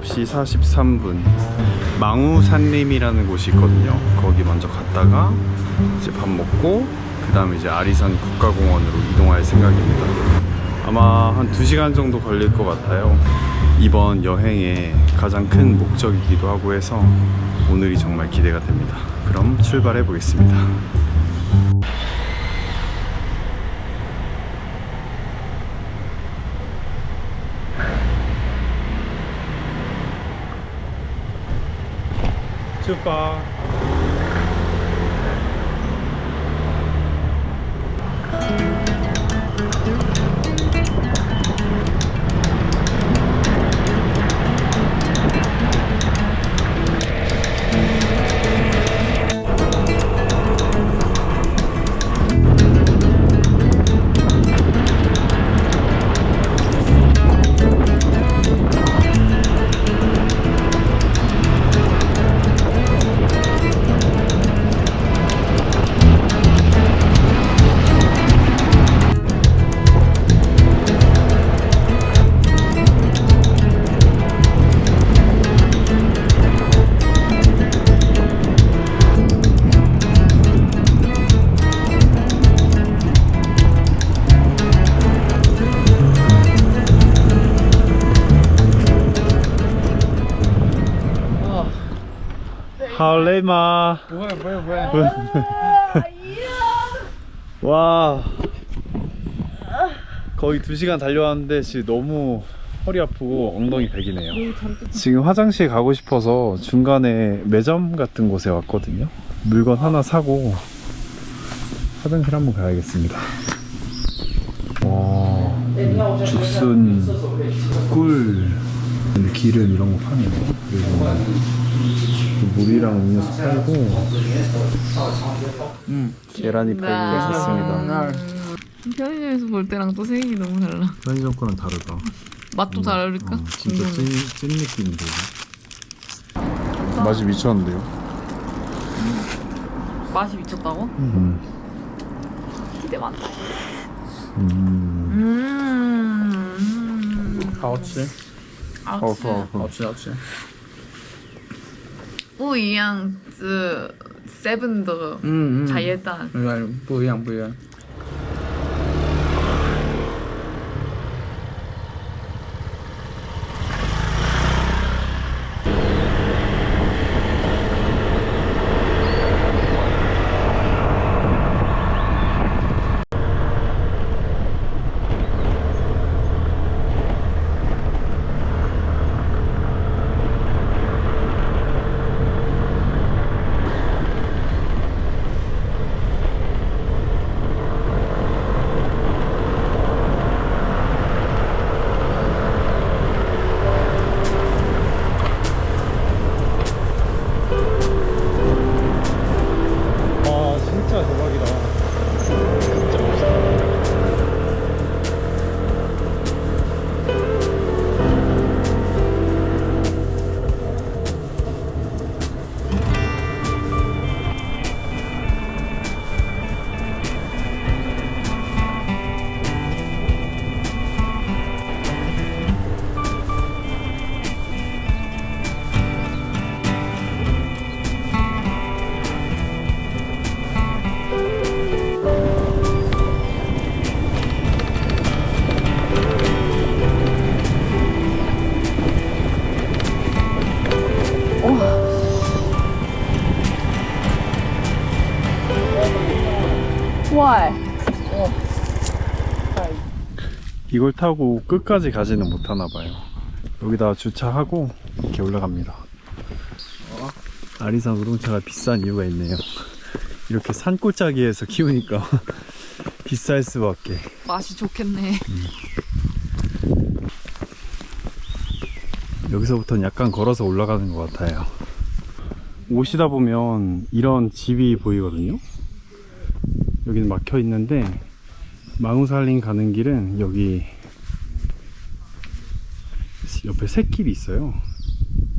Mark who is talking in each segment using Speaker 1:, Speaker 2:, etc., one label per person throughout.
Speaker 1: 7시 43분. 망우산림이라는 곳이 있거든요. 거기 먼저 갔다가 이제 밥 먹고 그 다음에 이제 아리산 국가공원으로 이동할 생각입니다. 아마 한 2시간 정도 걸릴 것 같아요. 이번 여행의 가장 큰 목적이기도 하고 해서 오늘이 정말 기대가 됩니다. 그럼 출발해 보겠습니다 출 발 할레마
Speaker 2: 不会不会不会，
Speaker 1: 와 거의 2시간 달려왔는데 지금 너무 허리 아프고 엉덩이 백이네요 지금 화장실 가고 싶어서 중간에 매점 같은 곳에 왔거든요 물건 하나 사고 화장실 한번 가야겠습니다 와 죽순 꿀 기름 이런 거 파네요 그리고 물이랑 음료수 팔고 계란이 팔고 있었습니다
Speaker 3: 편의점에서 볼 때랑 또 생긴 게 너무 달라.
Speaker 1: 편의점 거랑 다르다
Speaker 3: 맛도 다르니까.
Speaker 1: 어, 진짜 찐. 찐 느낌인데 이거 맛이 미쳤는데요?
Speaker 3: 맛이 미쳤다고?
Speaker 1: 음.
Speaker 3: 기대 많다.
Speaker 1: 음.
Speaker 3: 음.
Speaker 2: 好吃，
Speaker 3: 好吃，
Speaker 2: 好吃好吃。
Speaker 3: 不一样是 seven 的
Speaker 2: 嗯
Speaker 3: 茶叶蛋。
Speaker 2: 不一样不一样不一样。
Speaker 3: Why?
Speaker 1: 이걸 타고 끝까지 가지는 못하나 봐요 여기다 주차하고 이렇게 올라갑니다 아리산 우롱차가 비싼 이유가 있네요 이렇게 산골짜기에서 키우니까 비쌀 수밖에
Speaker 3: 맛이 좋겠네.
Speaker 1: 여기서부터는 약간 걸어서 올라가는 것 같아요. 오시다 보면 이런 집이 보이거든요. 여기는 막혀 있는데 망우살림 가는 길은 여기 옆에 샛길이 있어요.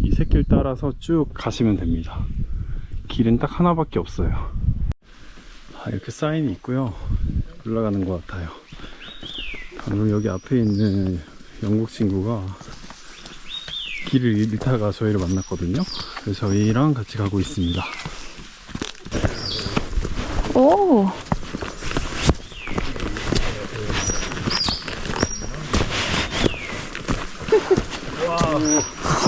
Speaker 1: 이 샛길 따라서 쭉 가시면 됩니다. 길은 딱 하나밖에 없어요. 아, 이렇게 사인이 있고요. 올라가는 것 같아요. 방금 여기 앞에 있는 영국 친구가 길을 잃다가 저희를 만났거든요. 그래서 저희랑 같이 가고 있습니다.
Speaker 3: 오.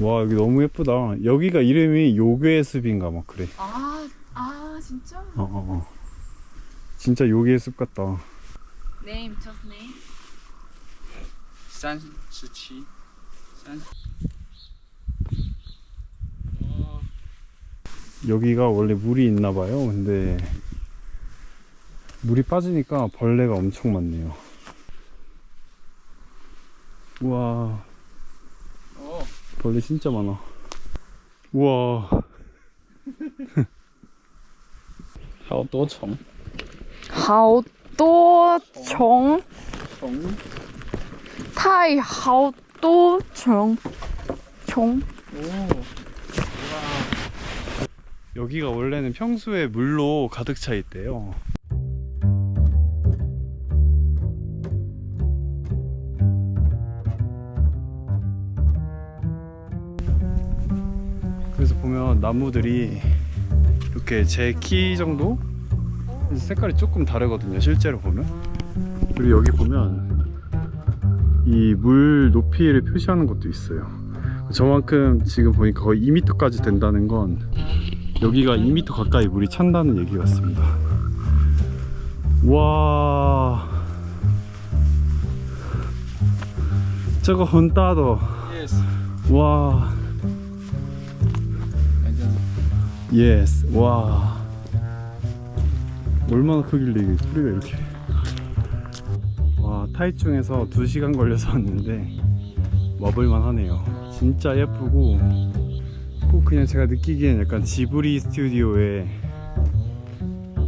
Speaker 1: 와 여기 너무 예쁘다. 여기가 이름이 요괴의 숲인가 막 그래.
Speaker 3: 아, 아 진짜?
Speaker 1: 어어어. 어, 어. 진짜 요괴의 숲 같다.
Speaker 3: Name,
Speaker 2: just
Speaker 1: 여기가 원래 물이 있나봐요. 근데 물이 빠지니까 벌레가 엄청 많네요. 우와. 벌레 진짜 많아. 우와,
Speaker 2: 好多虫，
Speaker 3: 好多虫，
Speaker 2: 虫，
Speaker 3: 太好多虫，虫。
Speaker 2: 哦，
Speaker 1: 여기가 원래는 평소에 물로 가득 차 있대요. 나무들이 이렇게 제 키 정도? 색깔이 조금 다르거든요, 실제로 보면. 그리고 여기 보면 이 물 높이를 표시하는 것도 있어요. 저만큼 지금 보니까 거의 2m까지 된다는 건 여기가 2m 가까이 물이 찬다는 얘기 같습니다. 와, 저거 혼따도
Speaker 2: yes，
Speaker 1: 와, 예스, 와, 얼마나 크길래 이게 뿌리가 이렇게. 와, 타이중에서 2시간 걸려서 왔는데 와볼만 하네요. 진짜 예쁘고 꼭 그냥 제가 느끼기엔 약간 지브리 스튜디오에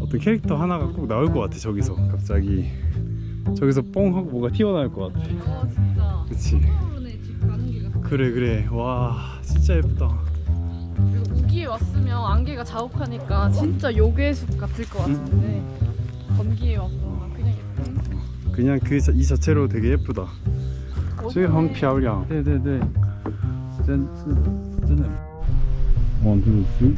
Speaker 1: 어떤 캐릭터 하나가 꼭 나올 것 같아 저기서 갑자기 저기서 뻥 하고 뭐가 튀어나올 것 같아
Speaker 3: 어 진짜.
Speaker 1: 그치. 그래 그래 와 진짜 예쁘다
Speaker 3: 그리고 우기에 왔으면 안개가 자욱하니까 진짜 요괴의 숲 같을 것 같은데 건기에 와서 그냥 예쁜.
Speaker 1: 그냥 그 이 자체로 되게 예쁘다 저기 한漂亮
Speaker 2: 对对对，真是真的。
Speaker 1: 원, 투, 쓰리.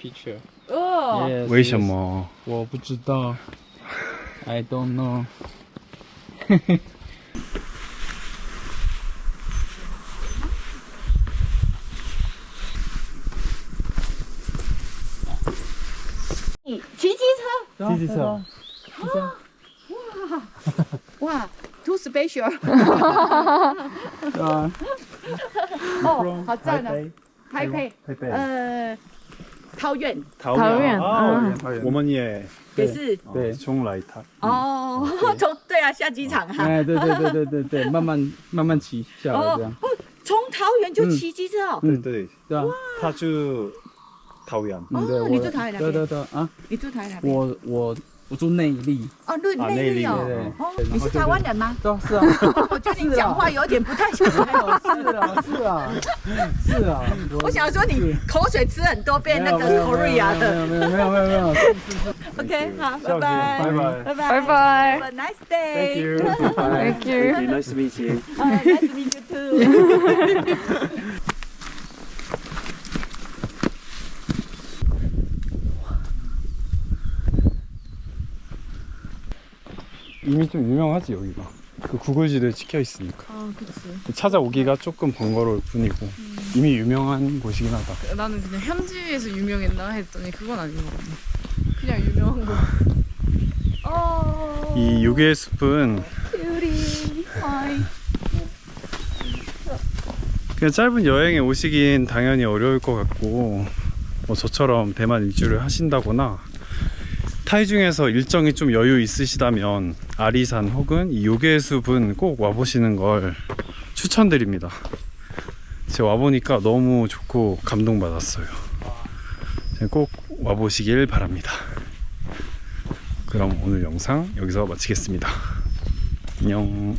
Speaker 2: picture.
Speaker 3: 哦
Speaker 2: Yes.
Speaker 1: 为什么？
Speaker 2: 我不知道。I don't know.
Speaker 4: 骑机车，
Speaker 1: 机车。
Speaker 4: 哇，too special，
Speaker 2: 对啊。
Speaker 4: 哦，好赞啊！台北，
Speaker 1: 台北
Speaker 4: 呃，桃园
Speaker 1: 桃
Speaker 3: 园
Speaker 1: 桃
Speaker 3: 园
Speaker 1: 我们也
Speaker 4: 也是。
Speaker 2: 对
Speaker 1: 从来他。
Speaker 4: 哦，从对啊下机场哈，
Speaker 2: 哎，对对对对对对，慢慢慢慢骑下来这样。
Speaker 4: 哦，从桃园就骑机车哦，
Speaker 2: 嗯，
Speaker 1: 对，
Speaker 2: 对啊。
Speaker 1: 他就桃园。
Speaker 2: 嗯，对，
Speaker 4: 哦你住台南
Speaker 2: 对对对啊，
Speaker 4: 你住台哪边？
Speaker 2: 我我我住内力。
Speaker 4: 哦，内
Speaker 1: 啊内力
Speaker 4: 内力哦你是台湾人吗？
Speaker 2: 对啊，是啊。
Speaker 4: 我觉得你讲话有点不太 像。
Speaker 2: 是啊，是啊，是啊。
Speaker 4: 我想说你口水吃很多遍那个 Korea 的。
Speaker 2: 没有没有没有没有。
Speaker 4: OK，好，拜拜，
Speaker 1: 拜拜
Speaker 4: 拜拜，
Speaker 3: 拜拜
Speaker 4: Have a nice day。
Speaker 1: Thank you.
Speaker 3: Thank you.
Speaker 1: Nice to meet you.
Speaker 4: Uh, nice to meet you too.
Speaker 1: 이미 좀 유명하지 여기가. 그 구글 지도에 찍혀 있으니까.
Speaker 3: 아 그치.
Speaker 1: 찾아오기가 조금 번거로울 뿐이고 이미 유명한 곳이긴 하다.
Speaker 3: 나는 그냥 현지에서 유명했나 했더니 그건 아닌 것 같네. 그냥 유명한 거. 어.
Speaker 1: 이 요괴 숲은
Speaker 3: 뷰리 하이.
Speaker 1: 그냥 짧은 여행에 오시긴 당연히 어려울 것 같고 뭐 저처럼 대만 일주를 하신다거나 타이 중에서 일정이 좀 여유 있으시다면 아리산 혹은 이 요괴숲은 꼭 와보시는 걸 추천드립니다. 제가 와보니까 너무 좋고 감동받았어요. 꼭 와보시길 바랍니다. 그럼 오늘 영상 여기서 마치겠습니다. 안녕.